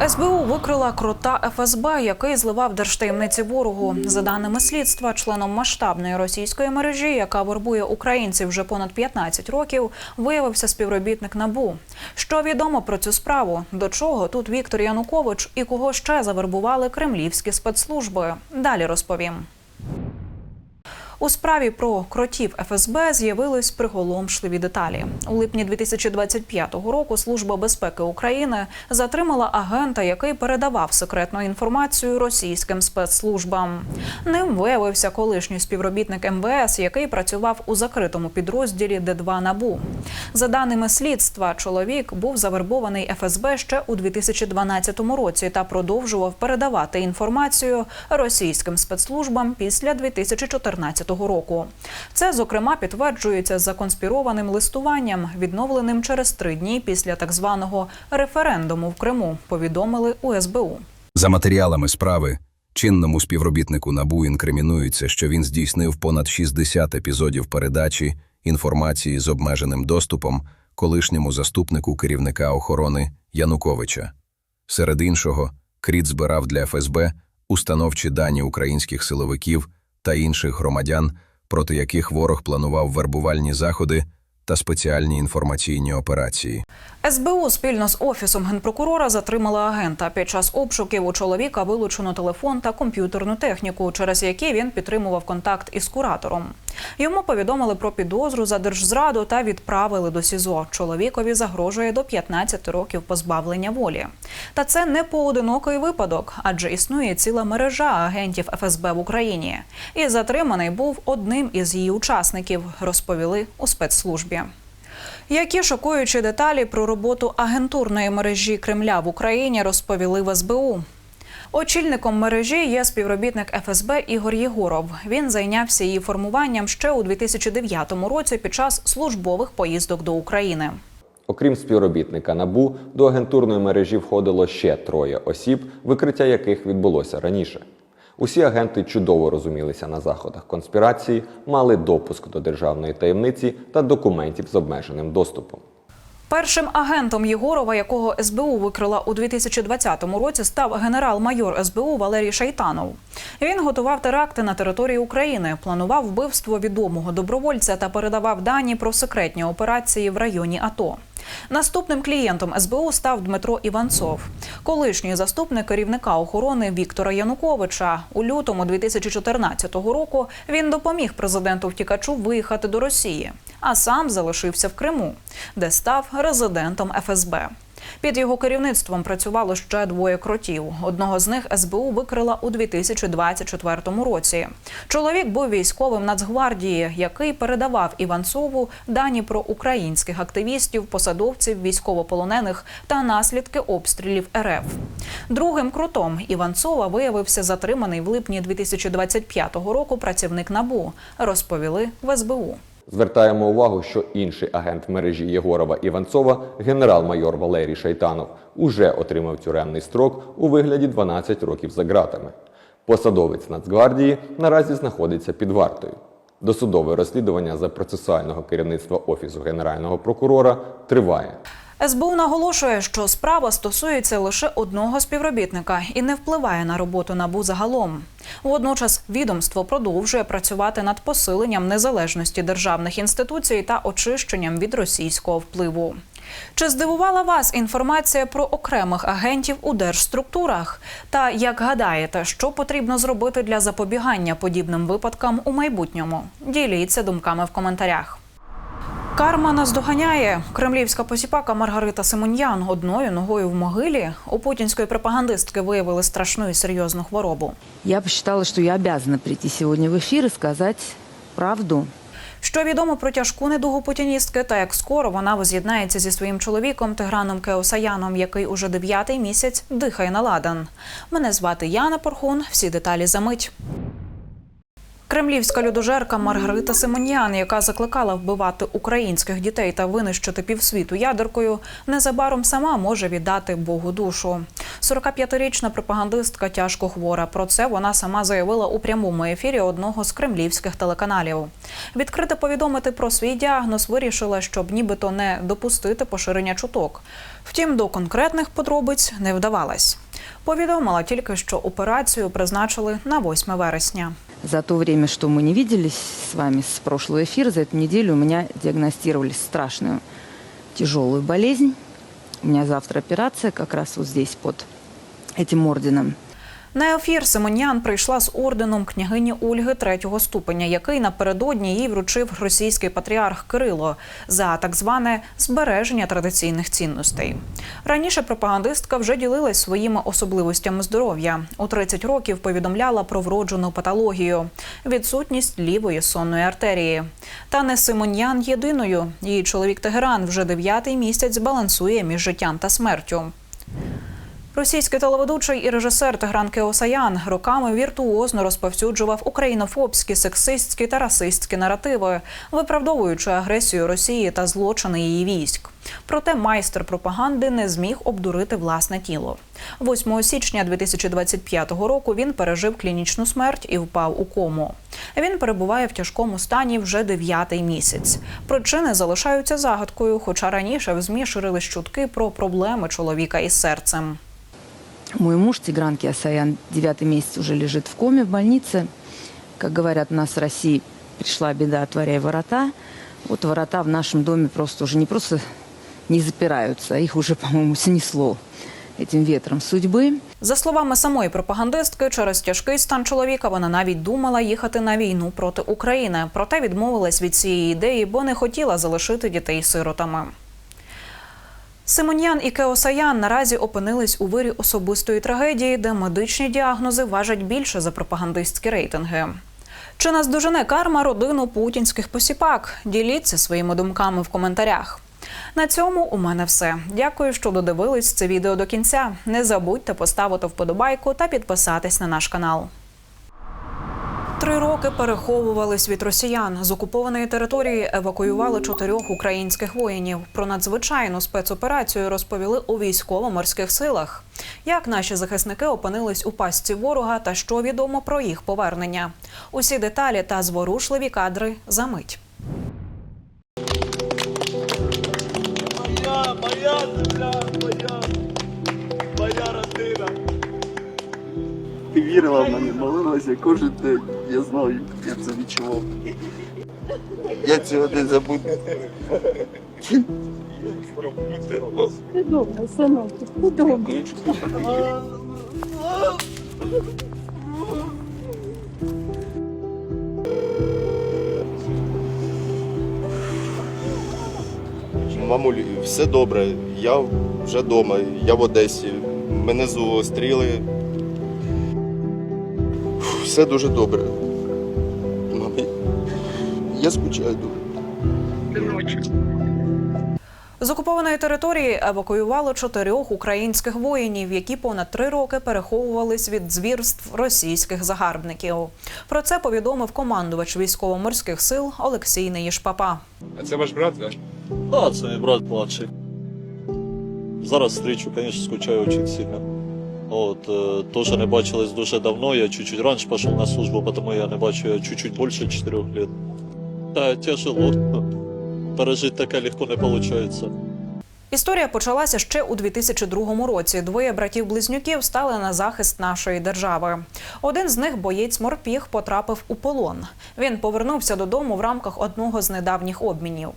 СБУ викрила крота ФСБ, який зливав держтаємниці ворогу. За даними слідства, членом масштабної російської мережі, яка вербує українців вже понад 15 років, виявився співробітник НАБУ. Що відомо про цю справу? До чого тут Віктор Янукович і кого ще завербували кремлівські спецслужби? Далі розповім. У справі про кротів ФСБ з'явились приголомшливі деталі. У липні 2025 року Служба безпеки України затримала агента, який передавав секретну інформацію російським спецслужбам. Ним виявився колишній співробітник МВС, який працював у закритому підрозділі Д2 НАБУ. За даними слідства, чоловік був завербований ФСБ ще у 2012 році та продовжував передавати інформацію російським спецслужбам після 2014 року. Це, зокрема, підтверджується законспірованим листуванням, відновленим через три дні після так званого референдуму в Криму. Повідомили у СБУ. За матеріалами справи, чинному співробітнику НАБУ інкримінується, що він здійснив понад 60 епізодів передачі інформації з обмеженим доступом колишньому заступнику керівника охорони Януковича. Серед іншого, Кріт збирав для ФСБ установчі дані українських силовиків та інших громадян, проти яких ворог планував вербувальні заходи та спеціальні інформаційні операції. СБУ спільно з офісом генпрокурора затримала агента. Під час обшуків у чоловіка вилучено телефон та комп'ютерну техніку, через які він підтримував контакт із куратором. Йому повідомили про підозру за держзраду та відправили до СІЗО. Чоловікові загрожує до 15 років позбавлення волі. Та це не поодинокий випадок, адже існує ціла мережа агентів ФСБ в Україні. І затриманий був одним із її учасників, розповіли у спецслужбі. Які шокуючі деталі про роботу агентурної мережі Кремля в Україні розповіли в СБУ. Очільником мережі є співробітник ФСБ Ігор Єгоров. Він зайнявся її формуванням ще у 2009 році під час службових поїздок до України. Окрім співробітника НАБУ, до агентурної мережі входило ще троє осіб, викриття яких відбулося раніше. Усі агенти чудово розумілися на заходах конспірації, мали допуск до державної таємниці та документів з обмеженим доступом. Першим агентом Єгорова, якого СБУ викрила у 2020 році, став генерал-майор СБУ Валерій Шайтанов. Він готував теракти на території України, планував вбивство відомого добровольця та передавав дані про секретні операції в районі АТО. Наступним клієнтом СБУ став Дмитро Іванцов, колишній заступник керівника охорони Віктора Януковича. У лютому 2014 року він допоміг президенту втікачу виїхати до Росії, а сам залишився в Криму, де став резидентом ФСБ. Під його керівництвом працювало ще двоє кротів. Одного з них СБУ викрила у 2024 році. Чоловік був військовим Нацгвардії, який передавав Іванцову дані про українських активістів, посадовців, військовополонених та наслідки обстрілів РФ. Другим крутом Іванцова виявився затриманий в липні 2025 року працівник НАБУ. Розповіли в СБУ. Звертаємо увагу, що інший агент мережі Єгорова Іванцова, генерал-майор Валерій Шайтанов, уже отримав тюремний строк у вигляді 12 років за ґратами. Посадовець Нацгвардії наразі знаходиться під вартою. Досудове розслідування за процесуального керівництва Офісу Генерального прокурора триває. СБУ наголошує, що справа стосується лише одного співробітника і не впливає на роботу набу загалом. Водночас відомство продовжує працювати над посиленням незалежності державних інституцій та очищенням від російського впливу. Чи здивувала вас інформація про окремих агентів у держструктурах? Та як гадаєте, що потрібно зробити для запобігання подібним випадкам у майбутньому? Діліться думками в коментарях. Карма наздоганяє. Кремлівська посіпака Маргарита Симоньян одною ногою в могилі у путінської пропагандистки виявили страшну і серйозну хворобу. Я посчитала, что я обязана прийти сегодня в эфир и сказать правду. Що відомо про тяжку недугу путіністки та як скоро вона воз'єднається зі своїм чоловіком Тиграном Кеосаяном, який уже дев'ятий місяць дихає на ладан. Мене звати Яна Порхун. Всі деталі за мить. Кремлівська людожерка Маргарита Симоньян, яка закликала вбивати українських дітей та винищити півсвіту ядеркою, незабаром сама може віддати Богу душу. 45-річна пропагандистка тяжко хвора. Про це вона сама заявила у прямому ефірі одного з кремлівських телеканалів. Відкрито повідомити про свій діагноз вирішила, щоб нібито не допустити поширення чуток. Втім, до конкретних подробиць не вдавалась. Повідомила тільки, що операцію призначили на 8 вересня. За то время, что мы не виделись с вами с прошлого эфира, за эту неделю у меня диагностировали страшную тяжелую болезнь. У меня завтра операция как раз вот здесь под этим орденом. На ефір Симонян прийшла з орденом княгині Ольги третього ступеня, який напередодні їй вручив російський патріарх Кирило за так зване збереження традиційних цінностей. Раніше пропагандистка вже ділилась своїми особливостями здоров'я. У 30 років повідомляла про вроджену патологію, відсутність лівої сонної артерії. Та не Симонян єдиною. Її чоловік Тегеран вже дев'ятий місяць балансує між життям та смертю. Російський телеведучий і режисер Тегран Кеосаян роками віртуозно розповсюджував українофобські, сексистські та расистські наративи, виправдовуючи агресію Росії та злочини її військ. Проте майстер пропаганди не зміг обдурити власне тіло. 8 січня 2025 року він пережив клінічну смерть і впав у кому. Він перебуває в тяжкому стані вже дев'ятий місяць. Причини залишаються загадкою, хоча раніше в змі ширились чутки про проблеми чоловіка із серцем. Мой муж Тигран Киасаян девятый месяц уже лежит в коме в больнице. Как говорят у нас в России, пришла беда, отворяй ворота. Вот ворота в нашем доме просто уже не просто не запираются, а их уже, по-моему, снесло этим ветром судьбы. За словами самої пропагандистки, через тяжкий стан чоловіка вона навіть думала їхати на війну проти України. Проте відмовилась від цієї ідеї, бо не хотіла залишити дітей сиротами. Симоньян і Кеосаян наразі опинились у вирі особистої трагедії, де медичні діагнози важать більше за пропагандистські рейтинги. Чи наздожене карма родину путінських посіпак? Діліться своїми думками в коментарях. На цьому у мене все. Дякую, що додивились це відео до кінця. Не забудьте поставити вподобайку та підписатись на наш канал. Три роки переховувались від росіян. З окупованої території евакуювали чотирьох українських воїнів. Про надзвичайну спецоперацію розповіли у військово-морських силах. Як наші захисники опинились у пастці ворога та що відомо про їх повернення? Усі деталі та зворушливі кадри за мить. Моя, моя земля, моя, вірила в мене, молилася кожен день. Я знаю, я це відчував. Я цього не забуду. Добре, синок, добре. Мамуль, все добре. Я вже вдома, я в Одесі. Мене зустріли. Все дуже добре. Мамі, я скучаю дуже. З окупованої території евакуювали чотирьох українських воїнів, які понад три роки переховувались від звірств російських загарбників. Про це повідомив командувач військово-морських сил Олексій Неїшпапа. А це ваш брат, так? Да, це мій брат младший. Зараз зустрічу, звісно, скучаю дуже сильно. От, е, теж не бачились дуже давно, я чуть-чуть раніше пішов на службу, тому я не бачу я чуть-чуть більше 4 років. Та тяжело. Пережити таке легко не виходить. Історія почалася ще у 2002 році. Двоє братів-близнюків стали на захист нашої держави. Один з них, боєць морпіг, потрапив у полон. Він повернувся додому в рамках одного з недавніх обмінів.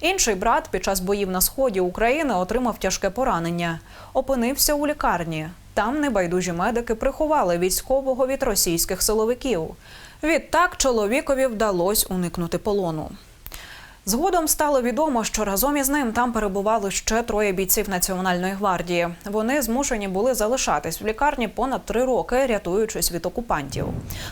Інший брат під час боїв на сході України отримав тяжке поранення. Опинився у лікарні. Там небайдужі медики приховали військового від російських силовиків. Відтак чоловікові вдалося уникнути полону. Згодом стало відомо, що разом із ним там перебували ще троє бійців Національної гвардії. Вони змушені були залишатись в лікарні понад три роки, рятуючись від окупантів.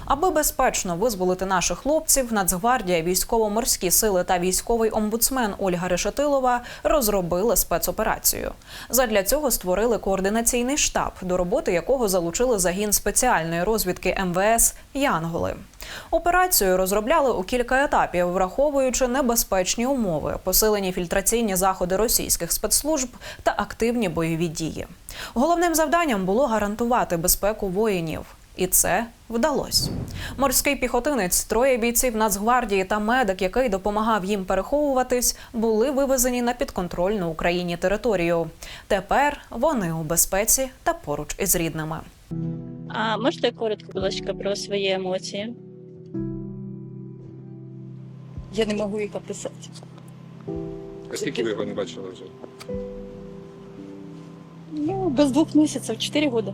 Аби безпечно визволити наших хлопців, Нацгвардія, військово-морські сили та військовий омбудсмен Ольга Решетилова розробили спецоперацію. Задля цього створили координаційний штаб, до роботи якого залучили загін спеціальної розвідки МВС Янголи. Операцію розробляли у кілька етапів, враховуючи небезпечні умови, посилені фільтраційні заходи російських спецслужб та активні бойові дії. Головним завданням було гарантувати безпеку воїнів. І це вдалося. Морський піхотинець, троє бійців Нацгвардії та медик, який допомагав їм переховуватись, були вивезені на підконтрольну Україні територію. Тепер вони у безпеці та поруч із рідними. А можете коротко, будь ласка, про свої емоції? Я не можу їх описати. А скільки ви його не бачили вже? Ну, без двох місяців, чотири роки.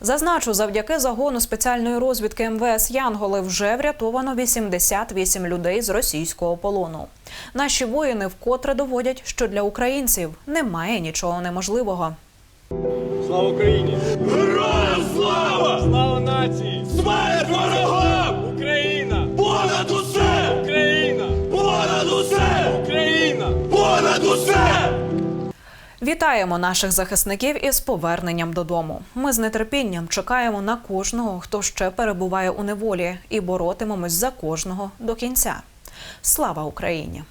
Зазначу, завдяки загону спеціальної розвідки МВС Янголи вже врятовано 88 людей з російського полону. Наші воїни вкотре доводять, що для українців немає нічого неможливого. Слава Україні! Героям слава! Слава нації! Смерть ворогам! Вітаємо наших захисників із поверненням додому. Ми з нетерпінням чекаємо на кожного, хто ще перебуває у неволі, і боротимемось за кожного до кінця. Слава Україні!